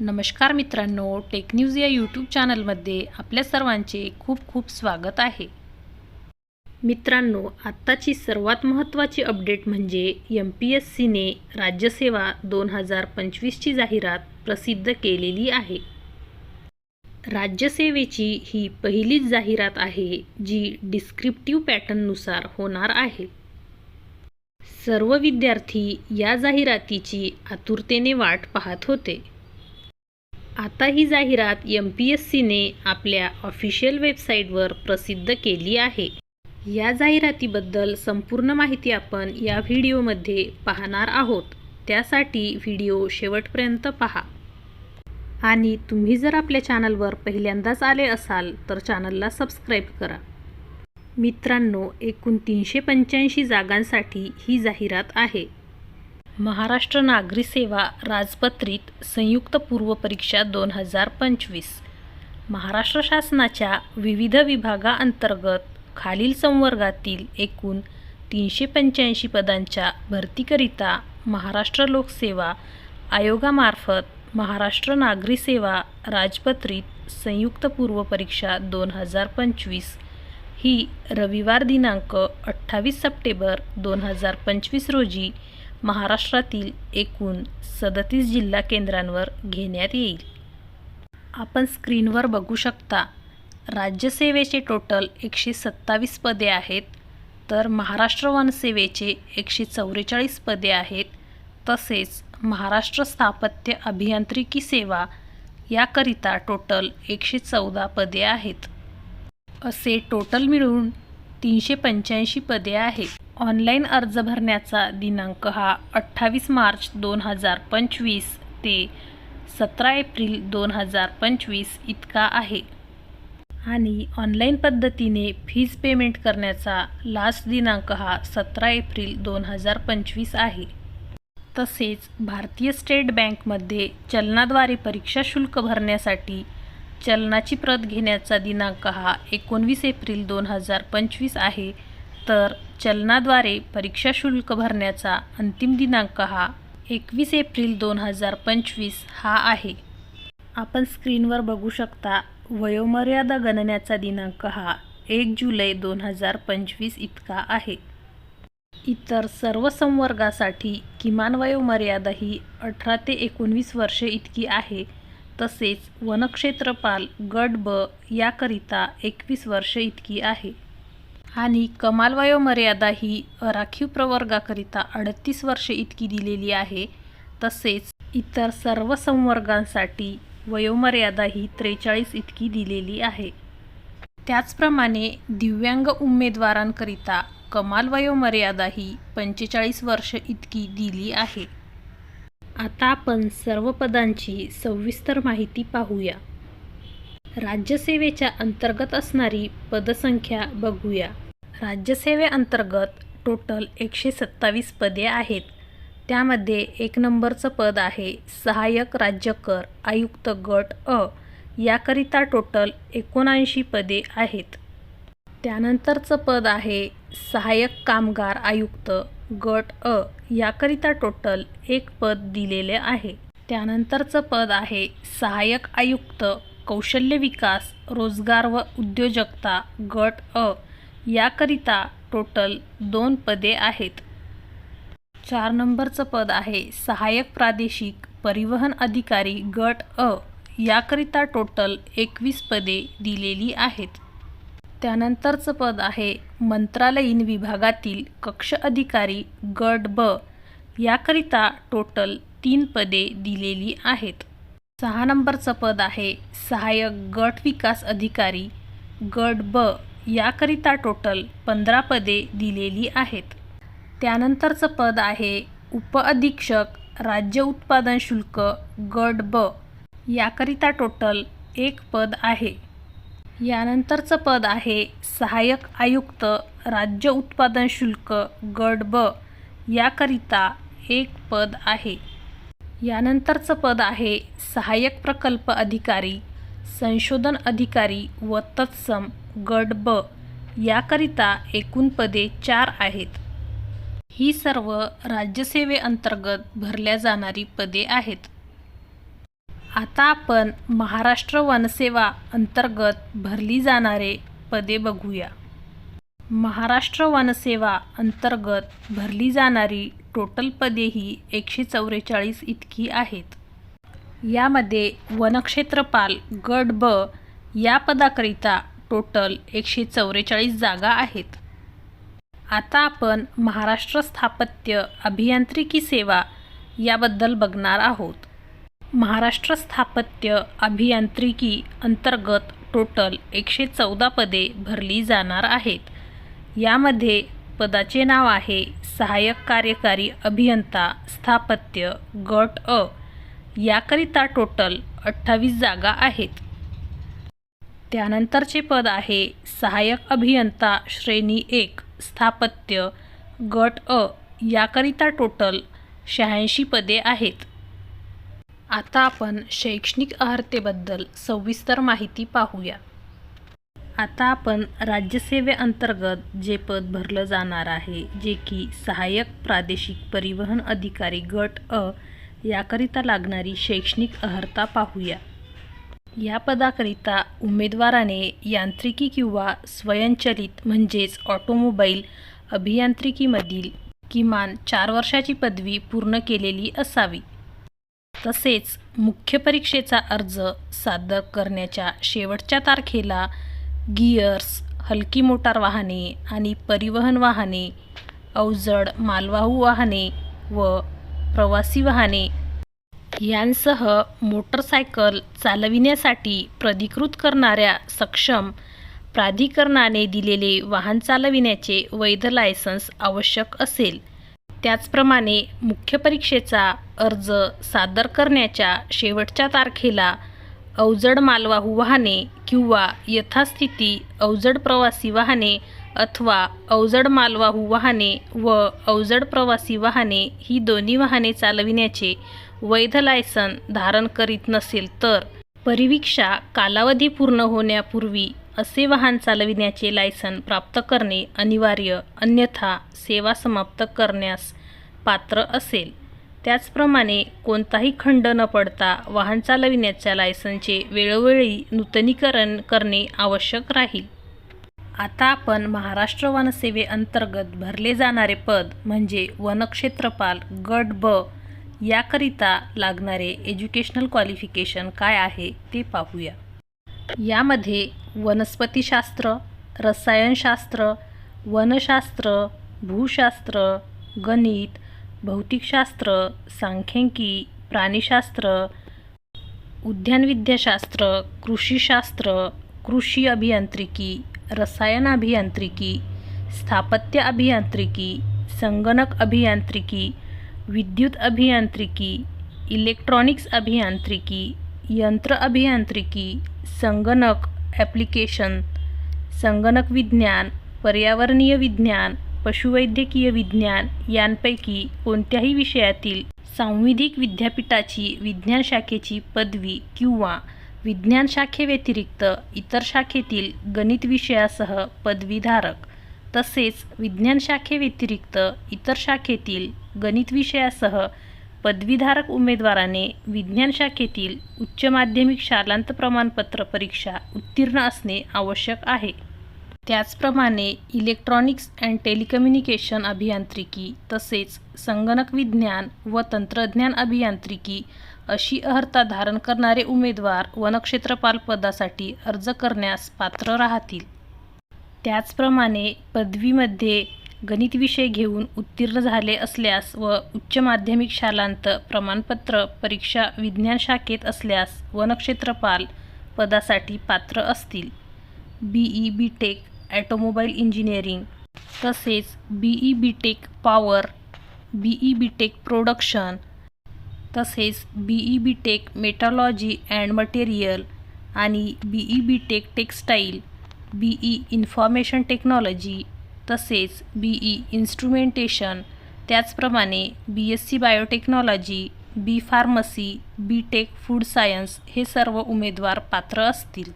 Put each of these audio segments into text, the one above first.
नमस्कार मित्रांनो tech news या यूट्यूब चॅनलमध्ये आपल्या सर्वांचे खूप खूप स्वागत आहे. मित्रांनो आत्ताची सर्वात महत्त्वाची अपडेट म्हणजे एम पी एस सीने राज्यसेवा दोन हजार पंचवीसची जाहिरात प्रसिद्ध केलेली आहे. राज्यसेवेची ही पहिलीच जाहिरात आहे जी डिस्क्रिप्टिव्ह पॅटर्ननुसार होणार आहे. सर्व विद्यार्थी या जाहिरातीची आतुरतेने वाट पाहत होते. आता ही जाहिरात एम पी एस सीने आपल्या ऑफिशियल वेबसाईटवर प्रसिद्ध केली आहे. या जाहिरातीबद्दल संपूर्ण माहिती आपण या व्हिडिओमध्ये पाहणार आहोत. त्यासाठी व्हिडिओ शेवटपर्यंत पहा. आणि तुम्ही जर आपल्या चॅनलवर पहिल्यांदाच आले असाल तर चॅनलला सबस्क्राईब करा. मित्रांनो एकूण तीनशे पंच्याऐंशी जागांसाठी ही जाहिरात आहे. महाराष्ट्र नागरी सेवा राजपत्रित संयुक्त पूर्व परीक्षा दोन हजार पंचवीस. महाराष्ट्र शासनाच्या विविध विभागाअंतर्गत खालील संवर्गातील एकूण तीनशे पंच्याऐंशी पदांच्या भरतीकरिता महाराष्ट्र लोकसेवा आयोगामार्फत महाराष्ट्र नागरी सेवा राजपत्रित संयुक्त पूर्व परीक्षा दोन हजार पंचवीस ही रविवार दिनांक अठ्ठावीस सप्टेंबर दोन हजार पंचवीस रोजी महाराष्ट्रातील एकूण सदतीस जिल्हा केंद्रांवर घेण्यात येईल. आपण स्क्रीनवर बघू शकता राज्यसेवेचे टोटल एकशे सत्तावीस पदे आहेत तर महाराष्ट्र वनसेवेचे एकशे चौवेचाळीस पदे आहेत तसेच महाराष्ट्र स्थापत्य अभियांत्रिकी सेवा याकरिता टोटल एकशे चौदा पदे आहेत. असे टोटल मिळून तीनशे पंच्याऐंशी पदे आहेत. ऑनलाईन अर्ज भरण्याचा दिनांक हा अठ्ठावीस मार्च दोन हजार पंचवीस ते सतरा एप्रिल दोन हजार पंचवीस इतका आहे. आणि ऑनलाईन पद्धतीने फीज पेमेंट करण्याचा लास्ट दिनांक हा सतरा एप्रिल दोन हजार पंचवीस आहे. तसेच भारतीय स्टेट बँकमध्ये चलनाद्वारे परीक्षा शुल्क भरण्यासाठी चलनाची प्रत घेण्याचा दिनांक हा एकोणवीस एप्रिल दोन हजार पंचवीस आहे. तर चलनाद्वारे परीक्षा शुल्क भरण्याचा अंतिम दिनांक हा एकवीस एप्रिल दोन हजार पंचवीस हा आहे. आपण स्क्रीनवर बघू शकता वयोमर्यादा गणण्याचा दिनांक हा एक जुलै दोन हजार पंचवीस इतका आहे. इतर सर्व संवर्गासाठी किमान वयोमर्यादा ही अठरा ते एकोणवीस वर्षे इतकी आहे. तसेच वनक्षेत्रपाल गट ब याकरिता एकवीस वर्षे इतकी आहे. आणि कमाल वयोमर्यादा ही राखीव प्रवर्गाकरिता अडतीस वर्षे इतकी दिलेली आहे. तसेच इतर सर्व संवर्गांसाठी वयोमर्यादा ही त्रेचाळीस इतकी दिलेली आहे. त्याचप्रमाणे दिव्यांग उमेदवारांकरिता कमाल वयोमर्यादा ही पंचेचाळीस वर्ष इतकी दिली आहे. आता आपण सर्व पदांची सविस्तर माहिती पाहूया. राज्यसेवेच्या अंतर्गत असणारी पदसंख्या बघूया. राज्यसेवेअंतर्गत टोटल एकशे सत्तावीस पदे आहेत. त्यामध्ये एक नंबरचं पद आहे सहाय्यक राज्यकर आयुक्त गट अ. याकरिता टोटल एकोणऐंशी पदे आहेत. त्यानंतरचं पद आहे सहाय्यक कामगार आयुक्त गट अ. याकरिता टोटल एक पद दिलेले आहे. त्यानंतरचं पद आहे सहाय्यक आयुक्त कौशल्य विकास रोजगार व उद्योजकता गट अ याकरिता टोटल दोन पदे आहेत. चार नंबरचं पद आहे सहाय्यक प्रादेशिक परिवहन अधिकारी गट अ याकरिता टोटल एकवीस पदे दिलेली आहेत. त्यानंतरचं पद आहे मंत्रालयीन विभागातील कक्ष अधिकारी गट ब याकरिता टोटल तीन पदे दिलेली आहेत. सहा नंबरचं पद आहे. सहाय्यक गट विकास अधिकारी गट ब याकरिता टोटल पंधरा पदे दिलेली आहेत. त्यानंतरचं पद आहे उपअधीक्षक राज्य उत्पादन शुल्क गट ब याकरिता टोटल एक पद आहे. यानंतरचं पद आहे सहाय्यक आयुक्त राज्य उत्पादन शुल्क गट ब याकरिता एक पद आहे. यानंतरचं पद आहे सहाय्यक प्रकल्प अधिकारी संशोधन अधिकारी व तत्सम गट ब. याकरिता एकूण पदे चार आहेत. ही सर्व राज्यसेवेअंतर्गत भरल्या जाणारी पदे आहेत. आता आपण महाराष्ट्र वनसेवा अंतर्गत भरली जाणारे पदे बघूया. महाराष्ट्र वनसेवा अंतर्गत भरली जाणारी टोटल पदे ही एकशे चौवेचाळीस इतकी आहेत. यामध्ये वनक्षेत्रपाल गट ब या पदाकरिता टोटल एकशे चौवेचाळीस जागा आहेत. आता आपण महाराष्ट्र स्थापत्य अभियांत्रिकी सेवा याबद्दल बघणार आहोत. महाराष्ट्र स्थापत्य अभियांत्रिकी अंतर्गत टोटल एकशे चौदा पदे भरली जाणार आहेत. यामध्ये पदाचे नाव आहे सहाय्यक कार्यकारी अभियंता स्थापत्य गट अ. याकरिता टोटल अठ्ठावीस जागा आहेत. त्यानंतरचे पद आहे सहाय्यक अभियंता श्रेणी एक स्थापत्य गट अ. याकरिता टोटल शहाऐंशी पदे आहेत. आता आपण शैक्षणिक अर्हतेबद्दल सविस्तर माहिती पाहूया. आता आपण राज्यसेवेअंतर्गत जे पद भरलं जाणार आहे जे की सहाय्यक प्रादेशिक परिवहन अधिकारी गट अ याकरिता लागणारी शैक्षणिक अर्हता पाहूया. या पदाकरिता उमेदवाराने यांत्रिकी किंवा स्वयंचलित म्हणजेच ऑटोमोबाईल अभियांत्रिकीमधील किमान चार वर्षाची पदवी पूर्ण केलेली असावी. तसेच मुख्य परीक्षेचा अर्ज सादर करण्याच्या शेवटच्या तारखेला गियर्स हलकी मोटार वाहने आणि परिवहन वाहने अवजड मालवाहू वाहने व प्रवासी वाहने यांसह मोटरसायकल चालविण्यासाठी प्राधिकृत करणाऱ्या सक्षम प्राधिकरणाने दिलेले वाहन चालविण्याचे वैध लायसन्स आवश्यक असेल. त्याचप्रमाणे मुख्य परीक्षेचा अर्ज सादर करण्याच्या शेवटच्या तारखेला अवजड मालवाहू वाहने किंवा यथास्थिती अवजड प्रवासी वाहने अथवा अवजड मालवाहू वाहने व अवजड प्रवासी वाहने ही दोन्ही वाहने चालविण्याचे वैध लायसन धारण करीत नसेल तर परिवीक्षा कालावधी पूर्ण होण्यापूर्वी असे वाहन चालविण्याचे लायसन प्राप्त करणे अनिवार्य अन्यथा सेवा समाप्त करण्यास पात्र असेल. त्याचप्रमाणे कोणताही खंड न पडता वाहन चालविण्याच्या लायसनचे वेळोवेळी नूतनीकरण करणे आवश्यक राहील. आता आपण महाराष्ट्र वनसेवेअंतर्गत भरले जाणारे पद म्हणजे वनक्षेत्रपाल गट ब याकरिता लागणारे एज्युकेशनल क्वालिफिकेशन काय आहे ते पाहूया. यामध्ये वनस्पतीशास्त्र रसायनशास्त्र वनशास्त्र भूशास्त्र गणित भौतिकशास्त्र, सांख्यिकी, प्राणीशास्त्र, उद्यानविद्याशास्त्र, कृषीशास्त्र, कृषी अभियांत्रिकी रसायन अभियांत्रिकी स्थापत्य अभियांत्रिकी, संगणक अभियांत्रिकी, विद्युत अभियांत्रिकी, इलेक्ट्रॉनिक्स अभियांत्रिकी, यंत्र अभियांत्रिकी, संगणक ॲप्लिकेशन, संगणक विज्ञान, पर्यावरणीय विज्ञान पशुवैद्यकीय विज्ञान यांपैकी कोणत्याही विषयातील सांविधिक विद्यापीठाची विज्ञान शाखेची पदवी किंवा विज्ञान शाखेव्यतिरिक्त इतर शाखेतील गणित विषयासह पदवीधारक तसेच विज्ञान शाखेव्यतिरिक्त इतर शाखेतील गणित विषयासह पदवीधारक उमेदवाराने विज्ञान शाखेतील उच्च माध्यमिक शालांत प्रमाणपत्र परीक्षा उत्तीर्ण असणे आवश्यक आहे. त्याचप्रमाणे इलेक्ट्रॉनिक्स अँड टेलिकम्युनिकेशन अभियांत्रिकी तसेच संगणक विज्ञान व तंत्रज्ञान अभियांत्रिकी अशी अर्हता धारण करणारे उमेदवार वनक्षेत्रपाल पदासाठी अर्ज करण्यास पात्र राहतील. त्याचप्रमाणे पदवीमध्ये गणित विषय घेऊन उत्तीर्ण झाले असल्यास व उच्च माध्यमिक शालांत प्रमाणपत्र परीक्षा विज्ञान शाखेत असल्यास वनक्षेत्रपाल पदासाठी पात्र असतील. B. E. B. Tech automobile engineering तसेच B E B tech power B E B tech production तसेच B E B tech metallurgy and material आणि B E B tech textile B E information technology तसेच B E instrumentation त्याचप्रमाणे B S C biotechnology B pharmacy B tech food science हे सर्व उमेदवार पात्र असतील.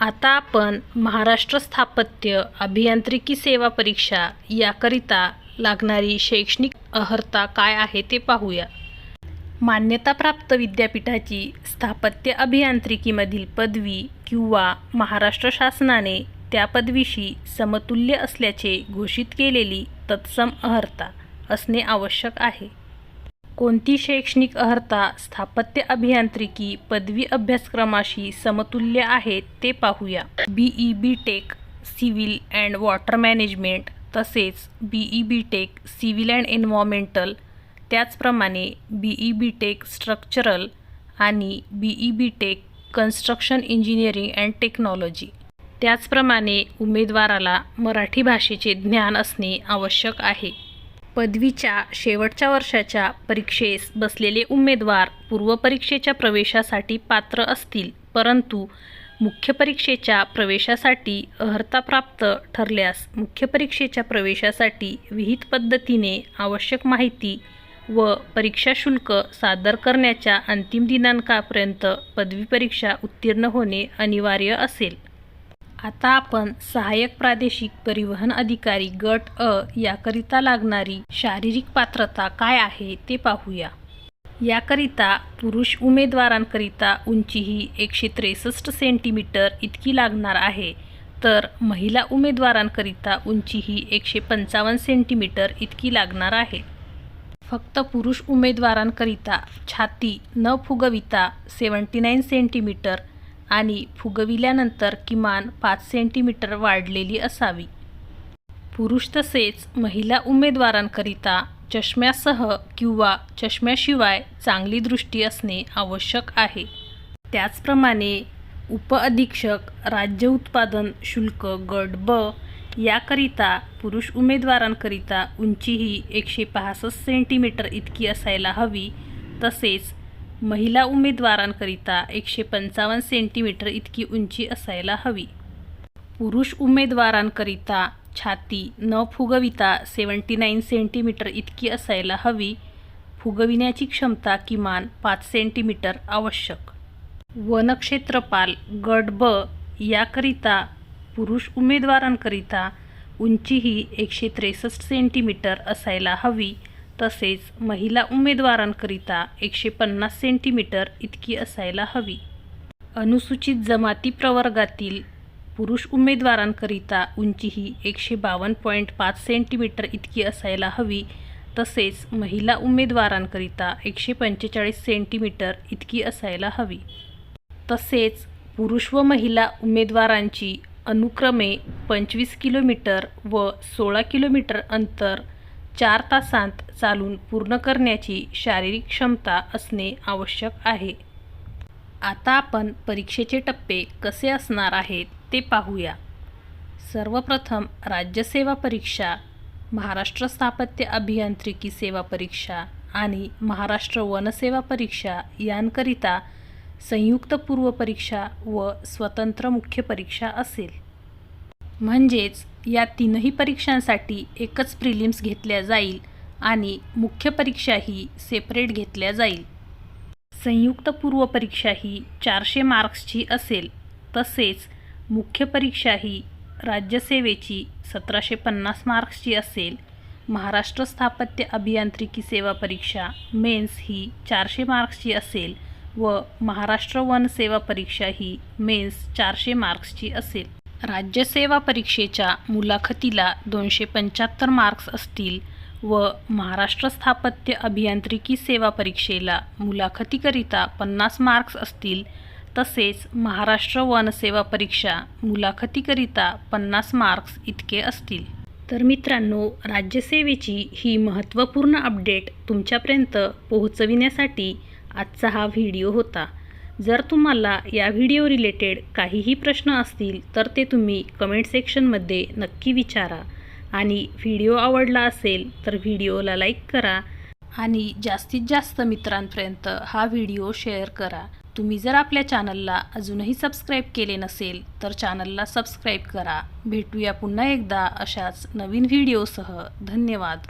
आता आपण महाराष्ट्र स्थापत्य अभियांत्रिकी सेवा परीक्षा याकरिता लागणारी शैक्षणिक अर्हता काय आहे ते पाहूया. मान्यताप्राप्त विद्यापीठाची स्थापत्य अभियांत्रिकीमधील पदवी किंवा महाराष्ट्र शासनाने त्या पदवीशी समतुल्य असल्याचे घोषित केलेली तत्सम अर्हता असणे आवश्यक आहे. कोणती शैक्षणिक अर्हता स्थापत्य अभियांत्रिकी पदवी अभ्यासक्रमाशी समतुल्य आहे ते पाहूया. B E B tech civil and water management तसेच B E B tech civil and environmental त्याचप्रमाणे B E B tech structural आणि B E B tech construction engineering and technology त्याचप्रमाणे उमेदवाराला मराठी भाषेचे ज्ञान असणे आवश्यक आहे. पदवीच्या शेवटच्या वर्षाच्या परीक्षेस बसलेले उमेदवार पूर्वपरीक्षेच्या प्रवेशासाठी पात्र असतील परंतु मुख्य परीक्षेच्या प्रवेशासाठी अर्हताप्राप्त ठरल्यास मुख्य परीक्षेच्या प्रवेशासाठी विहित पद्धतीने आवश्यक माहिती व परीक्षा शुल्क सादर करण्याच्या अंतिम दिनांकापर्यंत पदवी परीक्षा उत्तीर्ण होणे अनिवार्य असेल. आता आपण सहाय्यक प्रादेशिक परिवहन अधिकारी गट अ याकरिता लागणारी शारीरिक पात्रता काय आहे ते पाहूया. याकरिता पुरुष उमेदवारांकरिता उंची ही एकशे त्रेसष्ट सेंटीमीटर इतकी लागणार आहे तर महिला उमेदवारांकरिता उंची ही एकशे पंचावन्न सेंटीमीटर इतकी लागणार आहे. फक्त पुरुष उमेदवारांकरिता छाती न फुगविता सेवन्टी नाईन सेंटीमीटर आणि फुगविल्यानंतर किमान पाच सेंटीमीटर वाढलेली असावी. पुरुष तसेच महिला उमेदवारांकरिता चष्म्यासह किंवा चष्म्याशिवाय चांगली दृष्टी असणे आवश्यक आहे. त्याचप्रमाणे उपअधीक्षक राज्य उत्पादन शुल्क गट ब याकरिता पुरुष उमेदवारांकरिता उंची ही एकशे पासष्ट सेंटीमीटर इतकी असायला हवी. तसेच महिला उमेदवारांकरिता एकशे पंचावन्न सेंटीमीटर इतकी उंची असायला हवी. पुरुष उमेदवारांकरिता छाती न फुगविता सेवन्टी नाईन सेंटीमीटर इतकी असायला हवी. फुगविण्याची क्षमता किमान पाच सेंटीमीटर आवश्यक. वनक्षेत्रपाल गट ब याकरिता पुरुष उमेदवारांकरिता उंची ही एकशे त्रेसष्ट सेंटीमीटर असायला हवी. तसेच महिला उमेदवारांकरिता एकशे पन्नास सेंटीमीटर इतकी असायला हवी. अनुसूचित जमाती प्रवर्गातील पुरुष उमेदवारांकरिता उंची ही एकशे बावन्न पॉईंट पाच सेंटीमीटर इतकी असायला हवी. तसेच महिला उमेदवारांकरिता एकशे पंचेचाळीस सेंटीमीटर इतकी असायला हवी. तसेच पुरुष व महिला उमेदवारांची अनुक्रमे पंचवीस किलोमीटर व सोळा किलोमीटर अंतर चार तासांत चालून पूर्ण करण्याची शारीरिक क्षमता असणे आवश्यक आहे. आता आपण परीक्षेचे टप्पे कसे असणार आहेत ते पाहूया. सर्वप्रथम राज्यसेवा परीक्षा महाराष्ट्र स्थापत्य अभियांत्रिकी सेवा परीक्षा आणि महाराष्ट्र वनसेवा परीक्षा यांकरिता संयुक्त पूर्व परीक्षा व स्वतंत्र मुख्य परीक्षा असेल. म्हणजेच या तीनही परीक्षांसाठी एकच प्रिलिम्स घेतल्या जाईल आणि मुख्य परीक्षा ही सेपरेट घेतल्या जाईल. संयुक्त पूर्व परीक्षा ही चारशे मार्क्सची असेल. तसेच मुख्य परीक्षा ही राज्यसेवेची सतराशे पन्नास मार्क्सची असेल. महाराष्ट्र स्थापत्य अभियांत्रिकी सेवा परीक्षा मेन्स ही चारशे मार्क्सची असेल व महाराष्ट्र वन सेवा परीक्षा ही मेन्स चारशे मार्क्सची असेल. राज्यसेवा परीक्षेच्या मुलाखतीला दोनशे पंच्याहत्तर मार्क्स असतील व महाराष्ट्र स्थापत्य अभियांत्रिकी सेवा परीक्षेला मुलाखतीकरिता पन्नास मार्क्स असतील तसेच महाराष्ट्र वनसेवा परीक्षा मुलाखतीकरिता पन्नास मार्क्स इतके असतील. तर मित्रांनो राज्यसेवेची ही महत्त्वपूर्ण अपडेट तुमच्यापर्यंत पोहोचविण्यासाठी आजचा हा व्हिडिओ होता. जर तुम्हाला या व्हिडिओ रिलेटेड काहीही प्रश्न असतील तर ते तुम्ही कमेंट सेक्शनमध्ये नक्की विचारा. आणि व्हिडिओ आवडला असेल तर व्हिडिओला लाईक करा. आणि जास्तीत जास्त मित्रांपर्यंत हा व्हिडिओ शेअर करा. तुम्ही जर आपल्या चॅनलला अजूनही सबस्क्राईब केले नसेल तर चॅनलला सबस्क्राईब करा. भेटूया पुन्हा एकदा अशाच नवीन व्हिडिओसह. धन्यवाद.